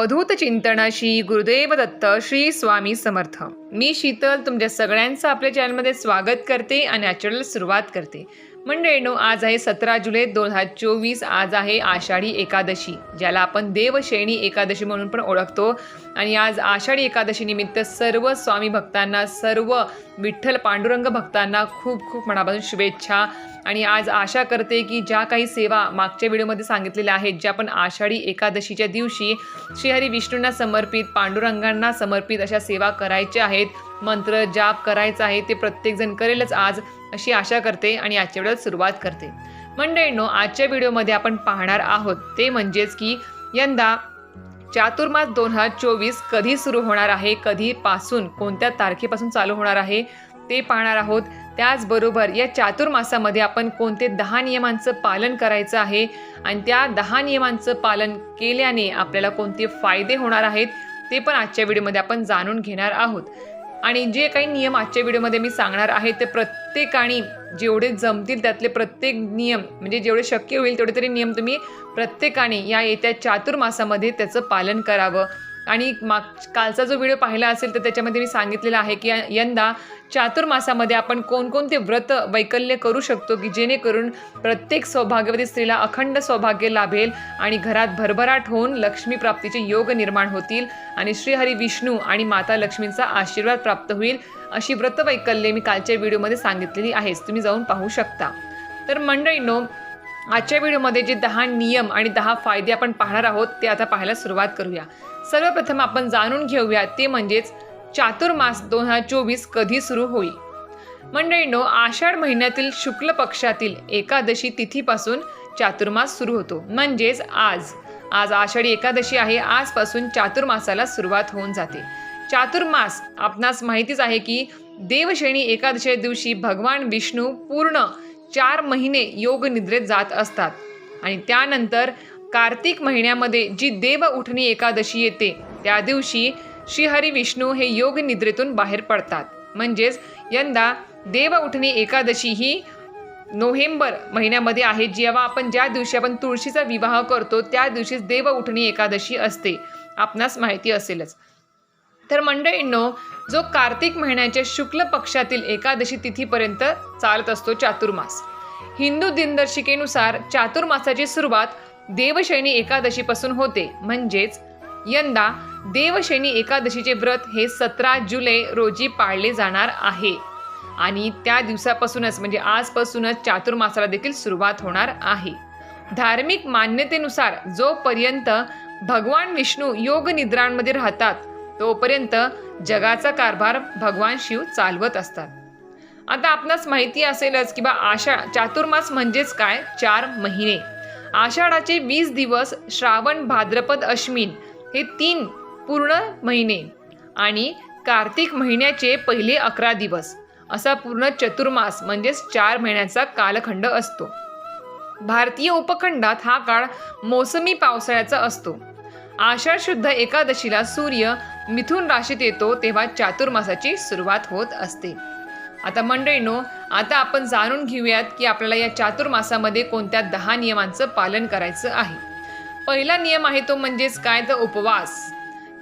अवधूत चिंतन श्री गुरुदेव दत्त श्री स्वामी समर्थ. मी शीतल तुमच्या सगळ्यांचं आपल्या चॅनलमध्ये स्वागत करते आणि नॅचरल सुरुवात करते. मंडळीनो आज आहे सतरा जुलै दोन हजार चोवीस. आज आहे आषाढी एकादशी ज्याला आपण देवश्रेणी एकादशी म्हणून पण ओळखतो. आणि आज आषाढी एकादशी निमित्त सर्व स्वामी भक्तांना सर्व विठ्ठल पांडुरंग भक्तांना खूप खूप मनापासून शुभेच्छा. आणि आज आशा करते की ज्या काही सेवा मागच्या व्हिडिओमध्ये सांगितलेल्या आहेत ज्या आपण आषाढी एकादशीच्या दिवशी श्रीहरी विष्णूंना समर्पित पांडुरंगांना समर्पित अशा सेवा करायच्या आहेत मंत्र जाप करायचा आहे ते प्रत्येकजण करेलच आज अशी आशा करते आणि आजच्या वेळेला सुरुवात करते. मंडळींनो आजच्या व्हिडिओमध्ये आपण पाहणार आहोत ते म्हणजेच की यंदा चातुर्मास दोन हजार चोवीस कधी सुरू होणार आहे कधीपासून कोणत्या तारखेपासून चालू होणार आहे ते पाहणार आहोत. त्याचबरोबर या चातुर्मासामध्ये आपण कोणते दहा नियमांचं पालन करायचं आहे आणि त्या दहा नियमांचं पालन केल्याने आपल्याला कोणते फायदे होणार आहेत ते पण आजच्या व्हिडिओमध्ये आपण जाणून घेणार आहोत. आणि जे काही नियम आजच्या व्हिडिओमध्ये मी सांगणार आहे ते प्रत्येकाने जेवढे जमतील त्यातले प्रत्येक नियम म्हणजे जेवढे शक्य होईल तेवढे तरी नियम तुम्ही प्रत्येकाने या येत्या चातुर्मासामध्ये त्याचं पालन करावं. आणि माग कालचा जो व्हिडिओ पाहिला असेल तर त्याच्यामध्ये मी सांगितलेलं आहे की यंदा चातुर्मासामध्ये आपण कोणकोणते व्रत वैकल्य करू शकतो की जेणेकरून प्रत्येक सौभाग्यवती स्त्रीला अखंड सौभाग्य लाभेल आणि घरात भरभराट होऊन लक्ष्मी प्राप्तीचे योग निर्माण होतील आणि श्रीहरी विष्णू आणि माता लक्ष्मींचा आशीर्वाद प्राप्त होईल अशी व्रत वैकल्ये मी कालच्या व्हिडिओमध्ये सांगितलेली आहेच तुम्ही जाऊन पाहू शकता. तर मंडळींनो आजच्या व्हिडिओमध्ये जे दहा नियम आणि दहा फायदे आपण पाहणार आहोत ते आता पाहायला सुरुवात करूया. सर्वप्रथम आपण जाणून घेऊया ते म्हणजेच चातुर्मास दोन हजार चोवीस कधी सुरू होईल. मंडळींनो आषाढ महिन्यातील शुक्ल पक्षातील एकादशी तिथीपासून चातुर्मास सुरू होतो. म्हणजेच आज. आज आषाढी एकादशी आहे. आजपासून चातुर्मासाला सुरुवात होऊन जाते. चातुर्मास आपणास माहितीच आहे की देवश्रेणी एकादशी दिवशी भगवान विष्णू पूर्ण चार महिने योग निद्रेत जात असतात. आणि त्यानंतर कार्तिक महिन्यामध्ये जी देव उठणी एकादशी येते त्या दिवशी श्रीहरी विष्णू हे योग निद्रेतून बाहेर पडतात. म्हणजेच यंदा देव उठणी एकादशी ही नोव्हेंबर महिन्यामध्ये आहे. जेव्हा आपण ज्या दिवशी आपण तुळशीचा विवाह करतो त्या दिवशीच देव उठणी एकादशी असते. आपणास माहिती असेलच. तर मंडळींनो जो कार्तिक महिन्याच्या शुक्ल पक्षातील एकादशी तिथीपर्यंत चालत असतो चातुर्मास. हिंदू दिनदर्शिकेनुसार चातुर्मासाची सुरुवात देवशैनी एकादशीपासून होते. म्हणजेच यंदा देवशैनी एकादशीचे व्रत हे सतरा जुलै रोजी पाळले जाणार आहे. आणि त्या दिवसापासूनच म्हणजे आजपासूनच चातुर्मासाला देखील सुरुवात होणार आहे. धार्मिक मान्यतेनुसार जोपर्यंत भगवान विष्णू योग निद्रांमध्ये राहतात तोपर्यंत जगाचा कारभार भगवान शिव चालवत असतात. आता आपणास माहिती असेलच की बा आषाढ चातुर्मास म्हणजेच काय? चार महिने. आषाढाचे वीस दिवस श्रावण भाद्रपद अश्विन हे तीन पूर्ण महिने आणि कार्तिक महिन्याचे पहिले अकरा दिवस. असा पूर्ण चतुर्मास म्हणजेच चार महिन्याचा कालखंड असतो. भारतीय उपखंडात हा काळ मोसमी पावसाळ्याचा असतो. आषाढ शुद्ध एकादशीला सूर्य मिथुन राशीत येतो तेव्हा चातुर्मासाची सुरुवात होत असते. आता मंडळीनो आता आपण जाणून घेऊयात की आपल्याला या चातुर्मासामध्ये कोणत्या दहा नियमांचं पालन करायचं आहे. पहिला नियम आहे तो म्हणजेच काय? तर उपवास.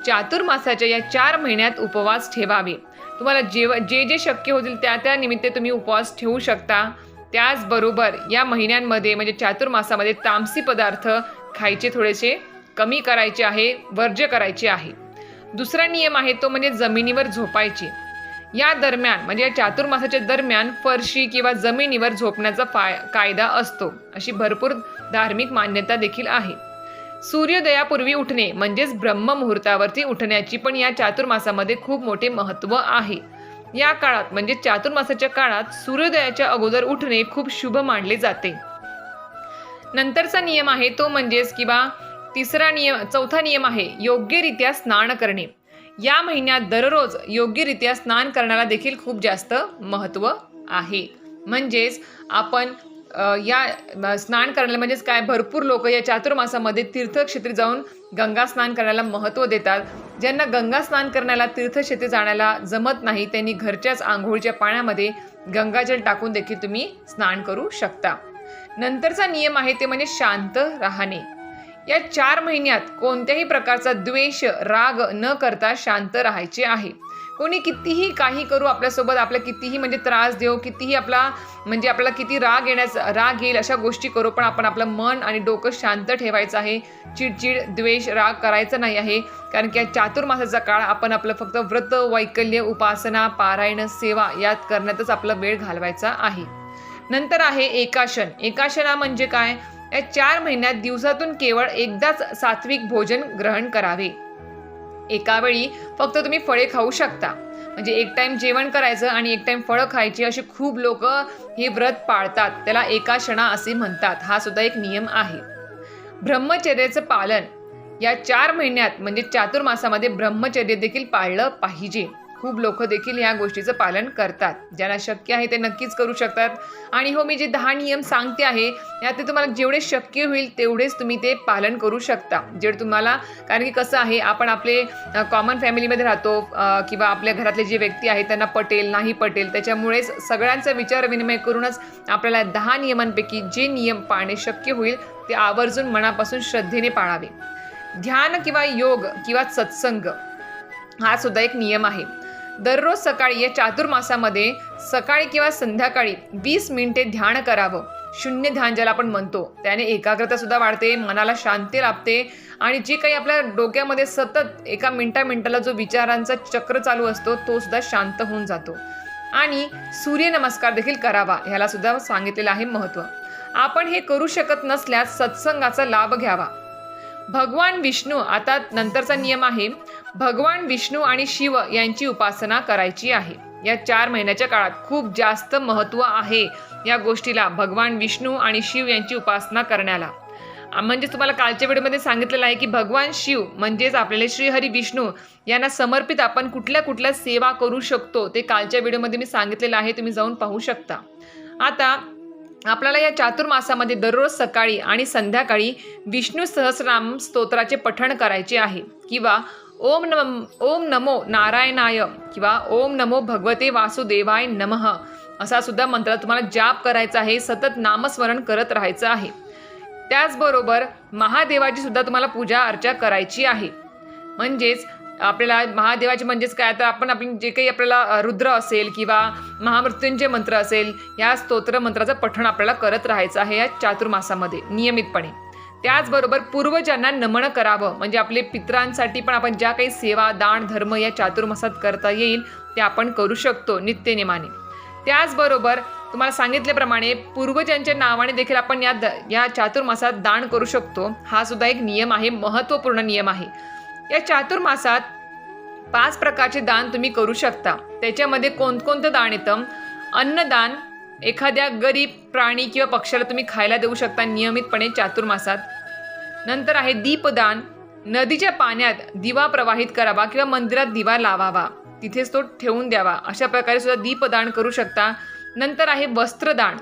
चातुर्मासाच्या या चार महिन्यात उपवास ठेवावे. तुम्हाला जेव जे जे शक्य होतील त्या त्या निमित्त तुम्ही उपवास ठेवू शकता. त्याचबरोबर या महिन्यांमध्ये म्हणजे चातुर्मासामध्ये तामसी पदार्थ खायचे थोडेसे कमी करायचे आहे वर्ज्य करायचे आहे. दुसरा नियम आहे तो म्हणजे जमिनीवर झोपायचे. या दरम्यान म्हणजे या चातुर्मासाच्या दरम्यान फरशी किंवा जमिनीवर झोपण्याचा फाय कायदा असतो. अशी भरपूर धार्मिक मान्यता देखील आहे. सूर्योदयापूर्वी उठणे म्हणजेच ब्रह्ममुहूर्तावरती उठण्याची पण या चातुर्मासामध्ये खूप मोठे महत्त्व आहे. या काळात म्हणजे चातुर्मासाच्या काळात सूर्योदयाच्या अगोदर उठणे खूप शुभ मानले जाते. नंतरचा नियम आहे तो म्हणजेच किंवा तिसरा नियम चौथा नियम आहे योग्यरित्या स्नान करणे. या महिन्यात दररोज योग्यरित्या स्नान करण्याला देखील खूप जास्त महत्त्व आहे. म्हणजेच आपण या स्नान करण्याला म्हणजेच काय? भरपूर लोक या चातुर्मासामध्ये तीर्थक्षेत्री जाऊन गंगा स्नान करण्याला महत्त्व देतात. ज्यांना गंगा स्नान करण्याला तीर्थक्षेत्री जाण्याला जमत नाही त्यांनी घरच्याच आंघोळीच्या पाण्यामध्ये गंगाजल टाकून देखील तुम्ही स्नान करू शकता. नंतरचा नियम आहे ते म्हणजे शांत राहणे. या चार महिन्यात कोणत्याही प्रकारचा द्वेष राग न करता शांत राहायचे आहे. कोणी कितीही काही करू आपल्यासोबत आपल्या कितीही म्हणजे त्रास देऊ कितीही आपला म्हणजे आपल्याला किती राग येण्याचा राग येईल अशा गोष्टी करू पण आपण आपलं मन आणि डोकं शांत ठेवायचं आहे. चिडचिड द्वेष राग करायचा नाही आहे. कारण की या चातुर्मासाचा काळ आपण आपलं फक्त व्रत वैकल्य उपासना पारायण सेवा यात करण्यातच आपला वेळ घालवायचा आहे. नंतर आहे एकाशन. एकाशना म्हणजे काय? या चार महिन्यात दिवसातून केवळ एकदाच सात्विक भोजन ग्रहण करावे. एका वेळी फक्त तुम्ही फळे खाऊ शकता. म्हणजे एक टाइम जेवण करायचं आणि एक टाइम फळं खायची असे खूप लोक हे व्रत पाळतात. त्याला एका क्षणा असे म्हणतात. हा सुद्धा एक नियम आहे. ब्रह्मचर्याचं पालन या चार महिन्यात म्हणजे चातुर्मासामध्ये ब्रह्मचर्य देखील पाळलं पाहिजे. खूप लोक देखील या गोष्टीचं पालन करतात. ज्यांना शक्य आहे ते नक्कीच करू शकतात. आणि हो मी जे दहा नियम सांगते आहे यात तुम्हाला जेवढे शक्य होईल तेवढेच तुम्ही ते पालन करू शकता. जेवढे तुम्हाला कारण की कसं आहे आपण आपले कॉमन फॅमिलीमध्ये राहतो किंवा आपल्या घरातले जे व्यक्ती आहेत त्यांना पटेल नाही पटेल त्याच्यामुळेच सगळ्यांचा विचार विनिमय करूनच आपल्याला दहा नियमांपैकी जे नियम पाळणे शक्य होईल ते आवर्जून मनापासून श्रद्धेने पाळावे. ध्यान किंवा योग किंवा सत्संग हा सुद्धा एक नियम आहे. दररोज सकाळी या चातुर्मासामध्ये सकाळी किंवा संध्याकाळी वीस मिनिटे ध्यान करावं. शून्य ध्यान ज्याला आपण म्हणतो त्याने एकाग्रता सुद्धा वाढते मनाला शांती लाभते आणि जी काही आपल्या डोक्यामध्ये सतत एका मिनटा मिनटाला जो विचारांचा चक्र चालू असतो तो सुद्धा शांत होऊन जातो. आणि सूर्यनमस्कार देखील करावा ह्याला सुद्धा सांगितलेलं आहे महत्त्व आपण हे करू शकत नसल्यास सत्संगाचा लाभ घ्यावा. भगवान विष्णू आता नंतरचा नियम आहे भगवान विष्णू आणि शिव यांची उपासना करायची आहे. या चार महिन्याच्या काळात खूप जास्त महत्त्व आहे या गोष्टीला भगवान विष्णू आणि शिव यांची उपासना करण्याला. म्हणजे तुम्हाला कालच्या व्हिडिओमध्ये सांगितलेलं आहे की भगवान शिव म्हणजेच आपल्याला श्रीहरी विष्णू यांना समर्पित आपण कुठल्या कुठल्या सेवा करू शकतो ते कालच्या व्हिडिओमध्ये मी सांगितलेलं आहे तुम्ही जाऊन पाहू शकता. आता आपल्याला या चातुर्मासामध्ये दररोज सकाळी आणि संध्याकाळी विष्णू सहस्रनाम स्तोत्राचे पठण करायचे आहे. किंवा ओम नम ओम नमो नारायणाय किंवा ओम नमो भगवते वासुदेवाय नमः असा सुद्धा मंत्र तुम्हाला जाप करायचा आहे सतत नामस्मरण करत राहायचं आहे. त्याचबरोबर महादेवाची सुद्धा तुम्हाला पूजा अर्चा करायची आहे. म्हणजेच आपल्याला महादेवाचे म्हणजेच काय? तर आपण आपण जे काही आपल्याला रुद्र असेल किंवा महामृत्युंजय मंत्र असेल या स्तोत्र मंत्राचं पठण आपल्याला करत राहायचं आहे या चातुर्मासामध्ये नियमितपणे. त्याचबरोबर पूर्वजांना नमन करावं. म्हणजे आपले पित्रांसाठी पण आपण ज्या काही सेवा दान धर्म या चातुर्मासात करता येईल ते आपण करू शकतो नित्यनेमाने. त्याचबरोबर तुम्हाला सांगितल्याप्रमाणे पूर्वजांच्या नावाने देखील आपण या द या चातुर्मासात दान करू शकतो. हा सुद्धा एक नियम आहे महत्त्वपूर्ण नियम आहे. या चातुर्मासात पाच प्रकारचे दान तुम्ही करू शकता. त्याच्यामध्ये कोणकोणतं दान येतं? अन्नदान एखाद्या गरीब प्राणी किंवा पक्ष्याला तुम्ही खायला देऊ शकता नियमितपणे चातुर्मासात. नंतर आहे दीपदान. नदीच्या पाण्यात दिवा प्रवाहित करावा किंवा मंदिरात दिवा लावावा. तिथेच तो ठेवून द्यावा. अशा प्रकारे सुद्धा दीपदान करू शकता. नंतर आहे वस्त्रदान.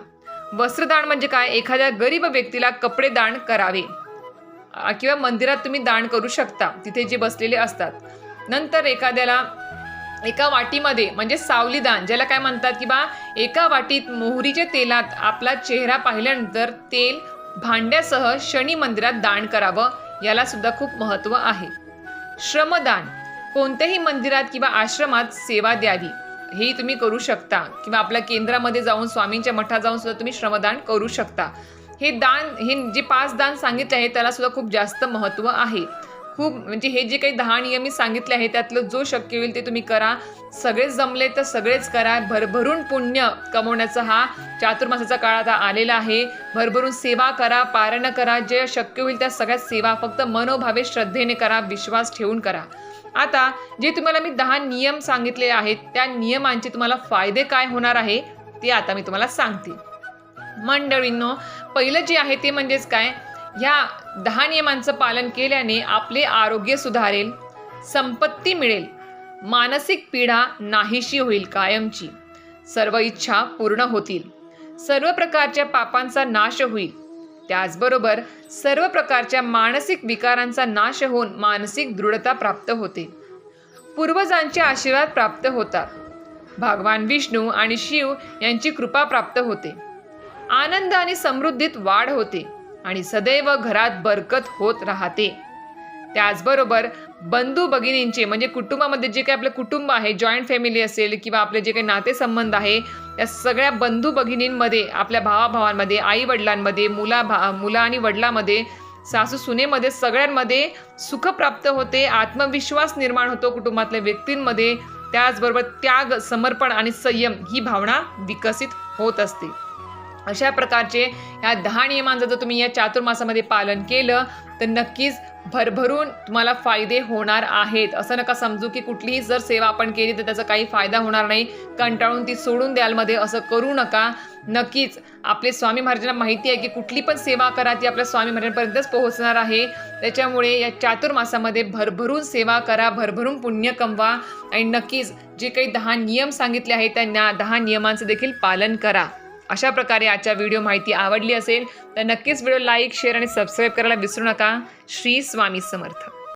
वस्त्रदान म्हणजे काय? एखाद्या गरीब व्यक्तीला कपडे दान करावे. किंवा मंदिरात तुम्ही दान करू शकता. तिथे जे बसलेले असतात. नंतर एखाद्याला एका वाटीमध्ये म्हणजे सावलीदान ज्याला काय म्हणतात की बा एका वाटीत मोहरीच्या तेलात आपला चेहरा पाहिल्यानंतर तेल भांड्यासह शनी मंदिरात दान करावं याला सुद्धा खूप महत्त्व आहे. श्रमदान कोणत्याही मंदिरात किंवा आश्रमात सेवा द्यावी हे तुम्ही करू शकता. किंवा आपल्या केंद्रामध्ये जाऊन स्वामींच्या मठात जाऊन सुद्धा तुम्ही श्रमदान करू शकता. हे दान हे जे पाच दान सांगितले आहे त्याला सुद्धा खूप जास्त महत्त्व आहे. खूप म्हणजे हे जे काही दहा नियम मी सांगितले आहे त्यातलं जो शक्य होईल ते तुम्ही करा. सगळेच जमले तर सगळेच करा. भरभरून पुण्य कमवण्याचा हा चातुर्मासाचा काळ आता आलेला आहे. भरभरून सेवा करा पारणं करा. जे शक्य होईल त्या सगळ्या सेवा फक्त मनोभावे श्रद्धेने करा विश्वास ठेवून करा. आता जे तुम्हाला मी दहा नियम सांगितले आहेत त्या नियमांचे तुम्हाला फायदे काय होणार आहे ते आता मी तुम्हाला सांगते. मंडळींनो पहिलं जे आहे ते म्हणजेच काय? ह्या दहा नियमांचं पालन केल्याने आपले आरोग्य सुधारेल संपत्ती मिळेल मानसिक पीडा नाहीशी होईल कायमची. सर्व इच्छा पूर्ण होतील. सर्व प्रकारच्या पापांचा नाश होईल. त्याचबरोबर सर्व प्रकारच्या मानसिक विकारांचा नाश होऊन मानसिक दृढता प्राप्त होते. पूर्वजांचे आशीर्वाद प्राप्त होतात. भगवान विष्णू आणि शिव यांची कृपा प्राप्त होते. आनंद आणि समृद्धीत वाढ होते. आणि सदैव घरात बरकत होत राहते. त्याचबरोबर बंधू भगिनींचे म्हणजे कुटुंबामध्ये जे काही आपलं कुटुंब आहे जॉईंट फॅमिली असेल किंवा आपले जे काही नातेसंबंध आहे त्या सगळ्या बंधू भगिनींमध्ये आपल्या भावाभावांमध्ये आई वडिलांमध्ये मुला भा मुला आणि वडिलांमध्ये सासू सुनेमध्ये सगळ्यांमध्ये सुख प्राप्त होते आत्मविश्वास निर्माण होतो कुटुंबातल्या व्यक्तींमध्ये. त्याचबरोबर त्याग समर्पण आणि संयम ही भावना विकसित होत असते. अशा प्रकारचे ह्या दहा नियमांचं जर तुम्ही या चातुर्मासामध्ये पालन केलं तर नक्कीच भरभरून तुम्हाला फायदे होणार आहेत. असं नका समजू की कुठलीही जर सेवा आपण केली तर त्याचा काही फायदा होणार नाही. कंटाळून ती सोडून द्यालमध्ये असं करू नका. नक्कीच आपले स्वामी महाराजांना माहिती आहे की कुठली पण सेवा करा ती आपल्या स्वामी महाराजांपर्यंतच पोहोचणार आहे. त्याच्यामुळे या चातुर्मासामध्ये भरभरून सेवा करा भरभरून पुण्य कमवा आणि नक्कीच जे काही दहा नियम सांगितले आहेत त्या दहा नियमांचं देखील पालन करा. अशा प्रकारे आजच्या व्हिडिओ माहिती आवडली असेल तर नक्कीच व्हिडिओ लाईक शेअर आणि सबस्क्राईब करायला विसरू नका. श्री स्वामी समर्थ.